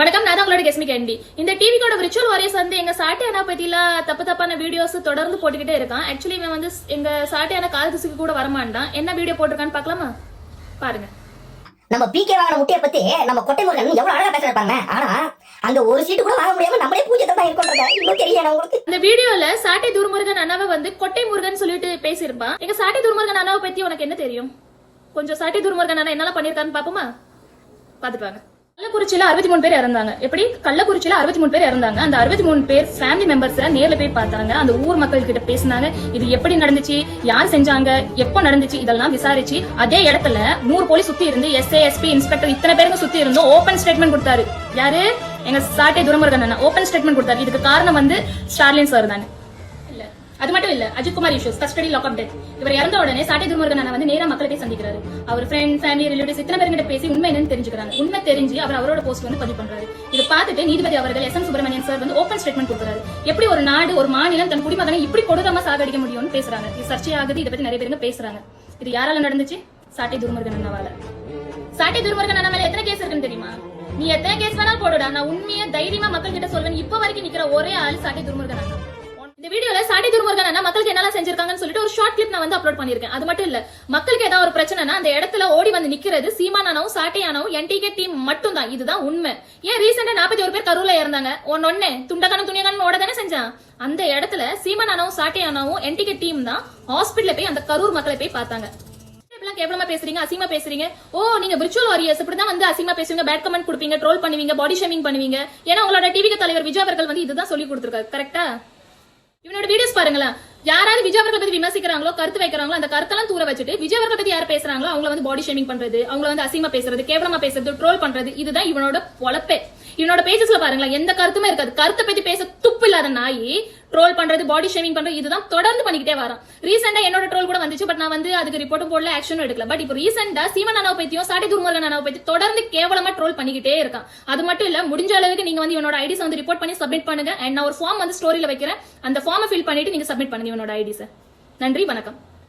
வணக்கம் நான் உங்களோட கெஸ்மி கேண்டி இந்த டிவிக்கோட விர்ச்சுவல் வாரியர்ஸ் வந்து எங்க சாட்டியானா பத்தில தப்பு தப்பான வீடியோஸ் தொடர்ந்து போட்டுக்கிட்டே இருக்கான். ஆக்சுவலி இவன் வந்து எங்க சாட்டியான கால் திசுக்கு கூட வரமாட்டான். என்ன வீடியோ போட்டிருக்கான்னு பார்க்கலாமா? பாருங்க. நம்ம பிகே வாங்கின முட்டையை பத்தி நம்ம கொட்டை முருகன் எவ்வளவு அழகா பேசிருப்பாங்க ஆனா அங்க ஒரு சீட்டு கூட வாங்க முடியாம நம்மளே பூஜை தான் இருக்கோன்றத இன்னும் தெரியல உங்களுக்கு? இந்த வீடியோல சாட்டை துர்முருகன் அண்ணாவை வந்து கொட்டை முருகன் சொல்லிட்டு பேசியிருப்பான். எங்க சாட்டை துர்முருகன் அண்ணாவை பத்தி உனக்கு என்ன தெரியும்? கொஞ்சம் சாட்டை துர்முருகன் அண்ணா என்னெல்லாம் பண்ணிருக்கான்னு பாப்போமா பாத்துட்டு வாங்க. கள்ளக்குறிச்சியில அறுபத்தி மூணு பேர் இறந்தாங்க. எப்படி? கள்ளக்குறிச்சியில அறுபத்தி மூணு பேர் இறந்தாங்க. அந்த அறுபத்தி மூணு பேர் ஃபேமிலி மெம்பர்ஸ் நேர்ல போய் பார்த்தாங்க. அந்த ஊர் மக்கள் கிட்ட பேசினாங்க. இது எப்படி நடந்துச்சு? யார் செஞ்சாங்க? எப்போ நடந்துச்சு? இதெல்லாம் விசாரிச்சு அதே இடத்துல நூறு போலீஸ் சுத்தி இருந்து எஸ்ஏ எஸ்பி இன்ஸ்பெக்டர் இத்தனை பேருக்கும் சுத்தி இருந்தும் ஓபன் ஸ்டேட்மெண்ட் கொடுத்தாரு. யாரு? எங்க சாட்டை துரமுருகன் ஓபன் ஸ்டேட்மெண்ட் கொடுத்தாரு. இதுக்கு காரணம் வந்து ஸ்டார்லின் சார் தானே. அது மட்டும் இல்ல Ajithkumar issues custody lock up death இவர் இறந்த உடனே சாட்டை துர்முருகன் அண்ணா வந்து நேரா மக்களை போய் சந்திக்கிறாரு அவர் ஃப்ரெண்ட் ஃபேமிலி ரிலேட்டிவ்ஸ் இத்தனை பேர்கிட்ட பேசி உண்மை என்னன்னு தெரிஞ்சுக்கிறாங்க. உண்மை தெரிஞ்சு அவர் அவரோட போஸ்ட் வந்து பதிவு பண்றாரு. இது பார்த்துட்டு நீதிபதி அவர்கள் எஸ் எம் சுப்பிரமணியன் சார் வந்து ஓப்பன் ஸ்டேட்மெண்ட் கொடுக்குறாரு. எப்படி ஒரு நாடு ஒரு மாநிலம் தன் குடிமகனை இப்படி கொடூரமா சாகடிக்க முடியும்னு பேசுறாங்க. இது சர்ச்சையாகுது இதை பத்தி நிறைய பேருங்க பேசுறாங்க. இது யாரால நடந்துச்சு? சாட்டை துர்முருகன் அண்ணாவால. சாட்டை துர்முருகன் அண்ணா மேல எத்தனை கேஸ் இருக்குன்னு தெரியுமா? நீ எத்தனை கேஸ் வேணாலும் போடுடா. நான் உண்மையா தைரியமா மக்கள் கிட்ட சொல்வேன். இப்ப வரைக்கும் நிக்கிற ஒரே ஆள் சாட்டை துர்முருகன் அண்ணா. இந்த வீடியோல சாட்டி துர்முருகன் அண்ணா மக்களுக்கு என்னெல்லாம் செஞ்சிருக்காங்கன்னு சொல்லிட்டு ஒரு ஷார்ட் கிளிப் நான் வந்து அப்லோட் பண்ணிருக்கேன் அது மட்டும் இல்ல மக்களுக்கு ஏதாவது ஒரு பிரச்சனைனா அந்த இடத்துல ஓடி வந்து நிக்கிறது சீமானாவும் சாட்டையானவும் என்டிகே டீம் மட்டும் தான் இதுதான் உண்மை. ஏன் ரீசெண்டா நாற்பத்தி ஒரு பேர் கரூர்ல இறந்தாங்க? ஒன்னொன்னு துண்டக்கான துணியக்கான ஓட தானே செஞ்சான்? அந்த இடத்துல சீமானாவும் சாட்டையானவும் என்டிகே டீம் தான் ஹாஸ்பிட்டல போய் அந்த கரூர் மக்களை போய் பார்த்தாங்க. இப்படிலாம் கேவலமா பேசுறீங்க அசிமா பேசுறீங்க? ஓ நீங்க விர்ச்சுவல் வாரியர்ஸ் இப்படிதான் வந்து அசிமா பேசுவீங்க பேட் கமெண்ட் கொடுப்பீங்க ட்ரோல் பண்ணுவீங்க பாடி ஷேமிங் பண்ணுவீங்க. ஏன்னா உங்களோட டிவிக்கு தலைவர் விஜய் அவர்கள் வந்து இதுதான் சொல்லி கொடுத்துருக்காரு கரெக்டா இவனோட வீடியோஸ் பாருங்களேன். யாராவது விஜய் அவர்களை பத்தி விமர்சிக்கிறாங்களோ கருத்து வைக்கிறாங்களோ அந்த கருத்தெல்லாம் தூர வச்சுட்டு விஜய் அவர்களை பத்தி யார் பேசுறாங்களோ அவங்கள வந்து பாடி ஷேமிங் பண்றது அவங்கள வந்து அசிங்கமா பேசுறது கேவலமா பேசுறது ட்ரோல் பண்றது இதுதான் இவனோட பொழப்பே. என்னோட பேஜஸ்ல பாருங்களேன் எந்த கருத்துமே இருக்காது. கருத்தை பத்தி பேச துப்பு இல்லாத நாய் ட்ரோல் பண்றது பாடி ஷேமிங் பண்றது இதுதான் தொடர்ந்து பண்ணிக்கிட்டே வரோம் ரீசெண்டா என்னோட ட்ரோல் கூட வந்துச்சு பட் நான் வந்து அதுக்கு ரிப்போர்ட்டும் போடல ஆக்ஷனும் எடுக்கல. பட் இப்போ ரீசெண்டா சீமன் அண்ணாவை பத்தியும் சாட்டி துர்முருகன் அண்ணாவை பத்தி தொடர்ந்து கேவலமா ட்ரோல் பண்ணிக்கிட்டே இருக்கான். அது மட்டும் இல்ல முடிஞ்ச அளவுக்கு நீங்க வந்து இவனோட ஐடிஸ் வந்து ரிப்போர்ட் பண்ணி சப்மிட் பண்ணுங்க. அண்ட் நான் ஒரு ஃபார்ம் வந்து ஸ்டோரியில வைக்கிறேன். அந்த ஃபார்மை ஃபில் பண்ணிட்டு நீங்க சப்மிட் பண்ணுங்க இவனோட ஐடிஸை நன்றி வணக்கம்.